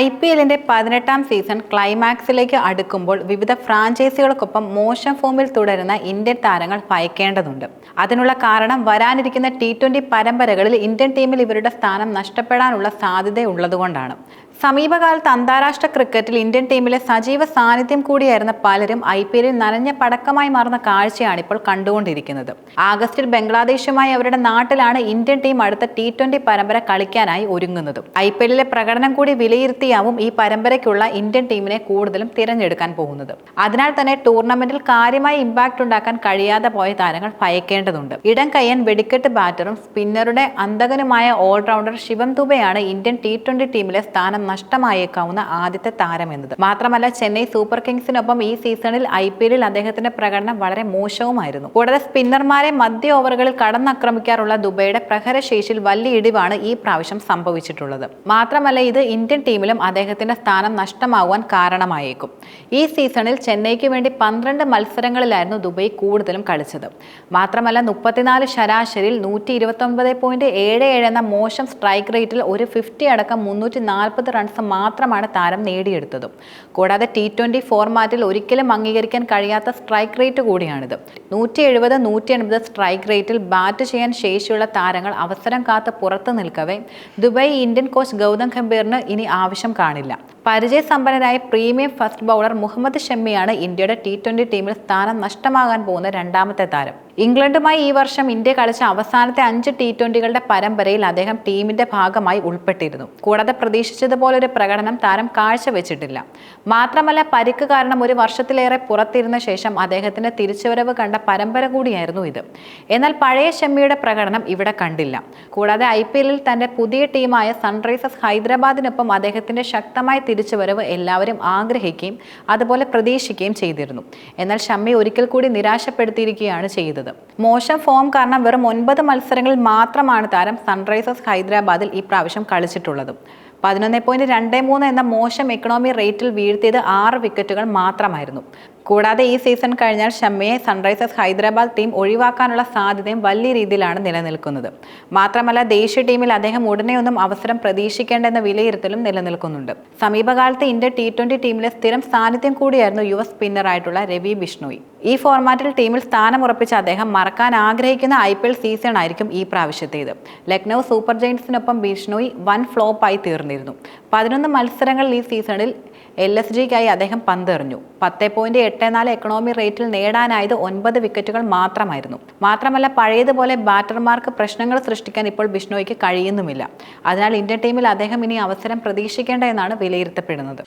I P എല്ലിന്റെ പതിനെട്ടാം season ക്ലൈമാക്സിലേക്ക് അടുക്കുമ്പോൾ വിവിധ ഫ്രാഞ്ചൈസികൾക്കൊപ്പം മോശം ഫോമിൽ തുടരുന്ന ഇന്ത്യൻ താരങ്ങൾ ഭയക്കേണ്ടതുണ്ട്. അതിനുള്ള കാരണം വരാനിരിക്കുന്ന ടി ട്വന്റി പരമ്പരകളിൽ ഇന്ത്യൻ ടീമിൽ ഇവരുടെ സ്ഥാനം നഷ്ടപ്പെടാനുള്ള സാധ്യതയുള്ളതുകൊണ്ടാണ്. സമീപകാലത്ത് അന്താരാഷ്ട്ര ക്രിക്കറ്റിൽ ഇന്ത്യൻ ടീമിലെ സജീവ സാന്നിധ്യം കൂടിയായിരുന്ന പലരും ഐ പി എല്ലിൽ നനഞ്ഞ പടക്കമായി മാറുന്ന കാഴ്ചയാണ് ഇപ്പോൾ കണ്ടുകൊണ്ടിരിക്കുന്നത്. ആഗസ്റ്റിൽ ബംഗ്ലാദേശുമായി അവരുടെ നാട്ടിലാണ് ഇന്ത്യൻ ടീം അടുത്ത ടി ട്വന്റി പരമ്പര കളിക്കാനായി ഒരുങ്ങുന്നതും. ഐ പി എല്ലിലെ പ്രകടനം കൂടി വിലയിരുത്തിയാവും ഈ പരമ്പരയ്ക്കുള്ള ഇന്ത്യൻ ടീമിനെ കൂടുതലും തിരഞ്ഞെടുക്കാൻ പോകുന്നത്. അതിനാൽ തന്നെ ടൂർണമെന്റിൽ കാര്യമായ ഇമ്പാക്ട് ഉണ്ടാക്കാൻ കഴിയാതെ പോയ താരങ്ങൾ ഭയക്കേണ്ടതുണ്ട്. ഇടം കയ്യൻ വെടിക്കെട്ട് ബാറ്ററും സ്പിന്നറുടെ അന്തകനുമായ ഓൾറൗണ്ടർ ശിവം ദുബെയാണ് ഇന്ത്യൻ ടി ട്വന്റി ടീമിലെ സ്ഥാനം നഷ്ടമായേക്കാവുന്ന ആദ്യത്തെ താരം എന്നത്. മാത്രമല്ല ചെന്നൈ സൂപ്പർ കിങ്സിനൊപ്പം ഈ സീസണിൽ ഐ പി എല്ലിൽ അദ്ദേഹത്തിന്റെ പ്രകടനം വളരെ മോശവുമായിരുന്നു. കൂടാതെ സ്പിന്നർമാരെ മധ്യ ഓവറുകളിൽ കടന്നാക്രമിക്കാറുള്ള ദുബൈയുടെ പ്രഹരശേഷിയിൽ വലിയ ഇടിവാണ് ഈ പ്രാവശ്യം സംഭവിച്ചിട്ടുള്ളത്. മാത്രമല്ല ഇത് ഇന്ത്യൻ ടീമിലും അദ്ദേഹത്തിന്റെ സ്ഥാനം നഷ്ടമാകുവാൻ കാരണമായേക്കും. ഈ സീസണിൽ ചെന്നൈക്ക് വേണ്ടി പന്ത്രണ്ട് മത്സരങ്ങളിലായിരുന്നു ദുബൈ കൂടുതലും കളിച്ചത്. മാത്രമല്ല മുപ്പത്തിനാല് ശരാശരിയിൽ നൂറ്റി ഇരുപത്തി ഒൻപത് പോയിന്റ് ഏഴ് ഏഴ് എന്ന മോശം സ്ട്രൈക്ക് റേറ്റിൽ ഒരു ഫിഫ്റ്റി അടക്കം മുന്നൂറ്റി നാൽപ്പത് റൺസ് മാത്രമാണ് താരം നേടിയെടുത്തതും. കൂടാതെ ടി ട്വന്റി ഫോർമാറ്റിൽ ഒരിക്കലും അംഗീകരിക്കാൻ കഴിയാത്ത സ്ട്രൈക്ക് റേറ്റ് കൂടിയാണിത്. നൂറ്റി എഴുപത് നൂറ്റി എൺപത് സ്ട്രൈക്ക് റേറ്റിൽ ബാറ്റ് ചെയ്യാൻ ശേഷിയുള്ള താരങ്ങൾ അവസരം കാത്ത് പുറത്തു നിൽക്കവേ ദുബായ് ഇന്ത്യൻ കോച്ച് ഗൗതം ഗംഭീറിന് ഇനി ആവശ്യം കാണില്ല. പരിചയസമ്പന്നനായ പ്രീമിയം ഫസ്റ്റ് ബൗളർ മുഹമ്മദ് ഷമ്മിയാണ് ഇന്ത്യയുടെ ടി ട്വന്റി ടീമിൽ സ്ഥാനം നഷ്ടമാകാൻ പോകുന്ന രണ്ടാമത്തെ താരം. ഇംഗ്ലണ്ടുമായി ഈ വർഷം ഇന്ത്യ കളിച്ച അവസാനത്തെ അഞ്ച് ടി ട്വന്റികളുടെ പരമ്പരയിൽ അദ്ദേഹം ടീമിന്റെ ഭാഗമായി ഉൾപ്പെട്ടിരുന്നു. കൂടാതെ പ്രതീക്ഷിച്ചതുപോലൊരു പ്രകടനം താരം കാഴ്ചവെച്ചിട്ടില്ല. മാത്രമല്ല പരിക്ക് കാരണം ഒരു വർഷത്തിലേറെ പുറത്തിരുന്ന ശേഷം അദ്ദേഹത്തിന്റെ തിരിച്ചുവരവ് കണ്ട പരമ്പര കൂടിയായിരുന്നു ഇത്. എന്നാൽ പഴയ ഷമ്മിയുടെ പ്രകടനം ഇവിടെ കണ്ടില്ല. കൂടാതെ ഐ തന്റെ പുതിയ ടീമായ സൺറൈസേഴ്സ് ഹൈദരാബാദിനൊപ്പം അദ്ദേഹത്തിന്റെ ശക്തമായ തിരിച്ചുവരവ് എല്ലാവരും ആഗ്രഹിക്കുകയും അതുപോലെ പ്രതീക്ഷിക്കുകയും ചെയ്തിരുന്നു. എന്നാൽ ഷമ്മി ഒരിക്കൽ കൂടി നിരാശപ്പെടുത്തിയിരിക്കുകയാണ് ചെയ്തത്. മോശം ഫോം കാരണം വെറും ഒൻപത് മത്സരങ്ങളിൽ മാത്രമാണ് താരം സൺറൈസേഴ്സ് ഹൈദരാബാദിൽ ഈ പ്രാവശ്യം കളിച്ചിട്ടുള്ളത്. പതിനൊന്ന് പോയിന്റ് രണ്ട് മൂന്ന് എന്ന മോശം എക്കണോമി റേറ്റിൽ വീഴ്ത്തിയത് ആറ് വിക്കറ്റുകൾ മാത്രമായിരുന്നു. കൂടാതെ ഈ സീസൺ കഴിഞ്ഞാൽ ഷമ്മയെ സൺറൈസേഴ്സ് ഹൈദരാബാദ് ടീം ഒഴിവാക്കാനുള്ള സാധ്യതയും വലിയ രീതിയിലാണ് നിലനിൽക്കുന്നത്. മാത്രമല്ല ദേശീയ ടീമിൽ അദ്ദേഹം ഉടനെയൊന്നും അവസരം പ്രതീക്ഷിക്കേണ്ടെന്ന വിലയിരുത്തലും നിലനിൽക്കുന്നുണ്ട്. സമീപകാലത്ത് ഇന്ത്യ ടി ട്വന്റി ടീമിലെ സ്ഥിരം സാന്നിധ്യം കൂടിയായിരുന്നു യുവ സ്പിന്നറായിട്ടുള്ള രവി ബിഷ്ണോയി. ഈ ഫോർമാറ്റിൽ ടീമിൽ സ്ഥാനം ഉറപ്പിച്ച അദ്ദേഹം മറക്കാൻ ആഗ്രഹിക്കുന്ന ഐ പി എൽ സീസൺ ആയിരിക്കും ഈ പ്രാവശ്യത്തേത്. ലക്നൗ സൂപ്പർ ജയൻസിനൊപ്പം ബിഷ്ണോയി വൻ ഫ്ലോപ്പായി തീർന്നിരുന്നു. പതിനൊന്ന് മത്സരങ്ങളിൽ ഈ സീസണിൽ എൽ എസ് ജിക്കായി അദ്ദേഹം പന്തെറിഞ്ഞു. പത്ത് പോയിന്റ് എട്ട് നാല് എക്കണോമി റേറ്റിൽ നേടാനായത് ഒൻപത് വിക്കറ്റുകൾ മാത്രമായിരുന്നു. മാത്രമല്ല പഴയതുപോലെ ബാറ്റർമാർക്ക് പ്രശ്നങ്ങൾ സൃഷ്ടിക്കാൻ ഇപ്പോൾ ബിഷ്ണോയ്ക്ക് കഴിയുന്നുമില്ല. അതിനാൽ ഇന്ത്യൻ ടീമിൽ അദ്ദേഹം ഇനി അവസരം പ്രതീക്ഷിക്കേണ്ട എന്നാണ് വിലയിരുത്തപ്പെടുന്നത്.